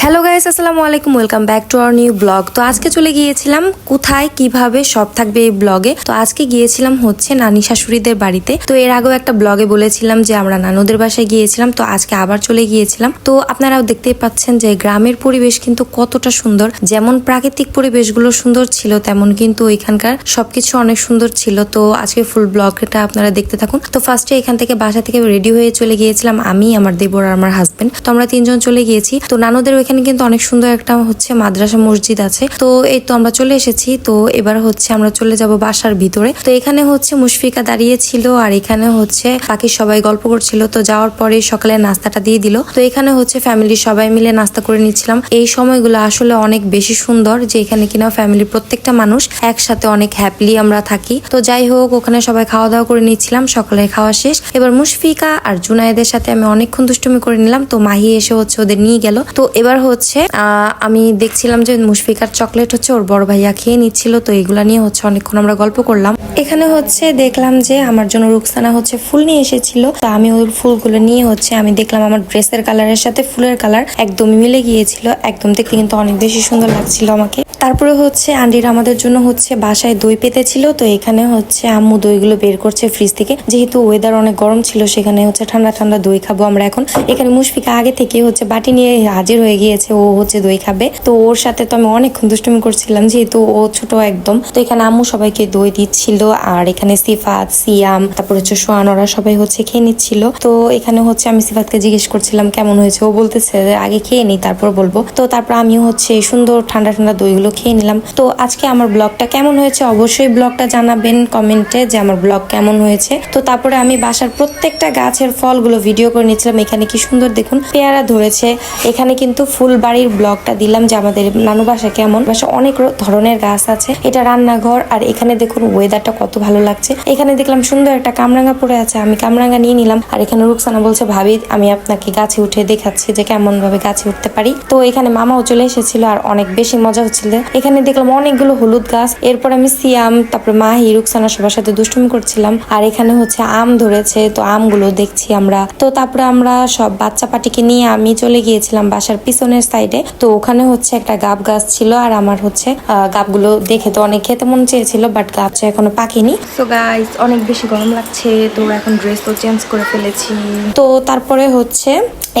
Hello guys আসসালামু আলাইকুম welcome back to our new blog তো আজকে চলে গিয়েছিলাম কোথায়, কীভাবে সব থাকবে এই ব্লগে তো আজকে গিয়েছিলাম হচ্ছে নানি শাশুড়িদের বাড়িতে। তো এর আগেও একটা ব্লগে বলেছিলাম যে আমরা নানুদের বাসায় গিয়েছিলাম, তো আজকে আবার চলে গিয়েছিলাম। তো আপনারাও দেখতেই পাচ্ছেন যে গ্রামের পরিবেশ কিন্তু কতটা সুন্দর। যেমন প্রাকৃতিক পরিবেশগুলো সুন্দর ছিল, তেমন কিন্তু ওইখানকার সবকিছু অনেক সুন্দর ছিল। তো আজকে ফুল ব্লগটা আপনারা দেখতে থাকুন। তো ফার্স্টে এখান থেকে বাসা থেকে রেডি হয়ে চলে গিয়েছিলাম আমি, আমার দেবর আর আমার হাজবেন্ড তো আমরা তিনজন চলে গিয়েছি। তো নানুদের ওইখানে কিন্তু অনেক সুন্দর একটা হচ্ছে মাদ্রাসা মসজিদ আছে। তো এই তো আমরা চলে এসেছি। তো এবার হচ্ছে আমরা চলে যাব বাসার ভিতরে। তো এখানে হচ্ছে মুশফিকা দাঁড়িয়ে ছিল আর এখানে হচ্ছে বাকি সবাই গল্প করছিল। তো যাওয়ার পরে সকালে নাস্তাটা দিয়ে দিল। তো এখানে হচ্ছে ফ্যামিলি সবাই মিলে নাস্তা করে নিচ্ছিলাম। এই সময়গুলো আসলে অনেক বেশি সুন্দর যে এখানে কিনা ফ্যামিলির প্রত্যেকটা মানুষ একসাথে অনেক হ্যাপিলি আমরা থাকি। তো যাই হোক, ওখানে সবাই খাওয়া দাওয়া করে নিচ্ছিলাম। সকালে খাওয়া শেষ। এবার মুশফিকা আর জুনায়েদের সাথে আমি অনেকক্ষণ দুষ্টুমি করে নিলাম। তো মাহি এসে হচ্ছে ওদের নিয়ে গেল। তো এবার হচ্ছে আহ, আমি দেখছিলাম যে মুশফিকার চকলেট হচ্ছে ওর বড় ভাইয়া খেয়ে নিচ্ছিল তো এগুলা নিয়ে হচ্ছে অনেকক্ষণ আমরা গল্প করলাম। এখানে হচ্ছে দেখলাম যে আমার জন্য রুকসানা হচ্ছে ফুল নিয়ে এসেছিল তো আমি ওই ফুলগুলো নিয়ে হচ্ছে আমি দেখলাম আমার ড্রেসের কালারের সাথে ফুলের কালার একদমই মিলে গিয়েছিল একদম দেখতে কিন্তু অনেক বেশি সুন্দর লাগছিল আমাকে। তারপরে হচ্ছে আন্টির আমাদের জন্য হচ্ছে বাসায় দই পেতেছিল, তো এখানে হচ্ছে আম্মু দইগুলো বের করছে ফ্রিজ থেকে। যেহেতু ওয়েদার অনেক গরম ছিল, সেখানে হচ্ছে ঠান্ডা ঠান্ডা দই খাব আমরা এখন। এখানে মুশফিকা আগে থেকে হচ্ছে বাটি নিয়ে হাজির হয়ে গিয়েছে, ও হচ্ছে দই খাবে। তো ওর সাথে তো আমি অনেকক্ষণ দুষ্টুমি করছিলাম, যেহেতু ও ছোট একদম। তো এখানে আম্মু সবাইকে দই দিচ্ছিল, আর এখানে সিফাত, সিয়াম, তারপর হচ্ছে সোয়ান ওরা সবাই হচ্ছে খেয়ে নিচ্ছিল। তো এখানে হচ্ছে আমি সিফাতকে জিজ্ঞেস করছিলাম, কেমন হয়েছে? ও বলতেছে, আগে খেয়ে নিই তারপর বলব। তো তারপর আমিও হচ্ছে সুন্দর ঠান্ডা ঠান্ডা দইগুলো খেয়ে নিলাম। তো আজকে আমার ব্লগটা কেমন হয়েছে অবশ্যই ব্লগটা জানাবেন কমেন্টে যে আমার ব্লগ কেমন হয়েছে। তো তারপরে আমি বাসার প্রত্যেকটা গাছের ফলগুলো ভিডিও করে নিচ্ছিলাম এখানে কি সুন্দর দেখুন, পেয়ারা ধরেছে। এখানে কিন্তু ফুলবাড়ির ব্লগটা দিলাম যে আমাদের নানু বাসা কেমন। বাসা অনেক ধরনের গাছ আছে। এটা রান্নাঘর আর এখানে দেখুন ওয়েদারটা কত ভালো লাগছে। এখানে দেখলাম সুন্দর একটা কামরাঙ্গা পড়ে আছে। আমি কামরাঙ্গা নিয়ে নিলাম। আর এখানে রুকসানা বলছে, ভাবি, আমি আপনাকে গাছে উঠে দেখাচ্ছি যে কেমন ভাবে গাছে উঠতে পারি। তো এখানে মামাও চলে এসেছিল আর অনেক বেশি মজা হচ্ছিল। এখানে দেখলাম অনেকগুলো হলুদ গাছ। এরপর আমি সিয়াম তারপর মাহি রুকসানা সবার সাথে দুষ্টুমি করছিলাম। আর এখানে হচ্ছে আম ধরেছে তো আমগুলো দেখছি আমরা। তো তারপরে আমরা সব বাচ্চা পাটিকে নিয়ে আমি চলে গিয়েছিলাম বাসার পিছনের সাইডে তো ওখানে হচ্ছে একটা গাব গাছ ছিল আর আমার হচ্ছে গাবগুলো দেখে তো অনেক খেতে মন চেয়েছিল বাট গাছটা এখনও পাকেনি। তো গাইস অনেক বেশি গরম লাগছে তো এখন ড্রেস তো চেঞ্জ করে ফেলেছি। তো তারপরে হচ্ছে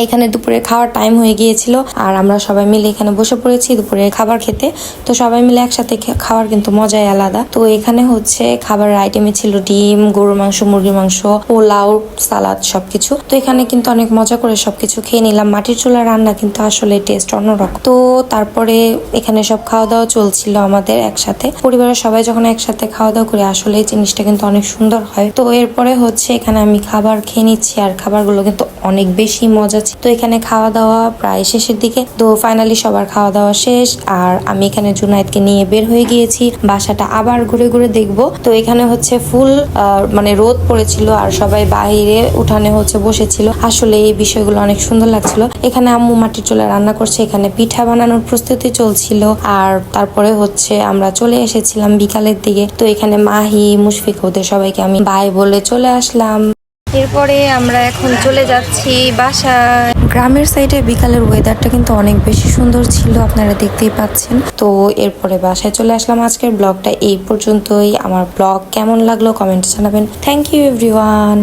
এখানে দুপুরে খাওয়ার টাইম হয়ে গিয়েছিল আর আমরা সবাই মিলে এখানে বসে পড়েছি দুপুরে খাবার খেতে। তো সবাই মিলে একসাথে খাওয়ার কিন্তু মজাই আলাদা। তো এখানে হচ্ছে খাবারের আইটেমে ছিল ডিম, গরুর মাংস, মুরগির মাংস, পোলাও, সালাদ, সবকিছু। তো এখানে কিন্তু অনেক মজা করে সবকিছু খেয়ে নিলাম। মাটির চুলা রান্না কিন্তু আসলে টেস্ট অন্যরকম। তো তারপরে এখানে সব খাওয়া দাওয়া চলছিল আমাদের একসাথে। পরিবারের সবাই যখন একসাথে খাওয়া দাওয়া করে আসলে জিনিসটা কিন্তু অনেক সুন্দর হয়। তো এরপরে হচ্ছে এখানে আমি খাবার খেয়ে নিচ্ছি আর খাবারগুলো কিন্তু অনেক বেশি মজা ছিল তো এখানে খাওয়া দাওয়া প্রায় শেষের দিকে। তো ফাইনালি সবার খাওয়া দাওয়া শেষ আর আমি এখানে জুনায়েদকে নিয়ে বের হয়ে গিয়েছি। বাসাটা আবার ঘুরে ঘুরে দেখব। তো এখানে হচ্ছে ফুল মানে রোদ পড়েছিল আর সবাই বাইরে উঠানে হচ্ছে বসেছিল। আসলে এই বিষয়গুলো অনেক সুন্দর লাগছিল। এখানে আম্মু মাটির চুলা রান্না করছে, এখানে পিঠা বানানোর প্রস্তুতি চলছিল আর তারপরে হচ্ছে আমরা চলে এসেছিলাম বিকালের দিকে। তো এখানে মাহি, মুশফিক ওদের সবাইকে আমি বাই বলে চলে আসলাম। এরপরে আমরা এখন চলে যাচ্ছি বাসায়। গ্রামের সাইডে বিকালের ওয়েদারটা কিন্তু অনেক বেশি সুন্দর ছিল, আপনারা দেখতেই পাচ্ছেন। তো এরপরে বাসায় চলে আসলাম আজকের ব্লগটা এই পর্যন্তই। আমার ব্লগ কেমন লাগল কমেন্টে জানাবেন। Thank you everyone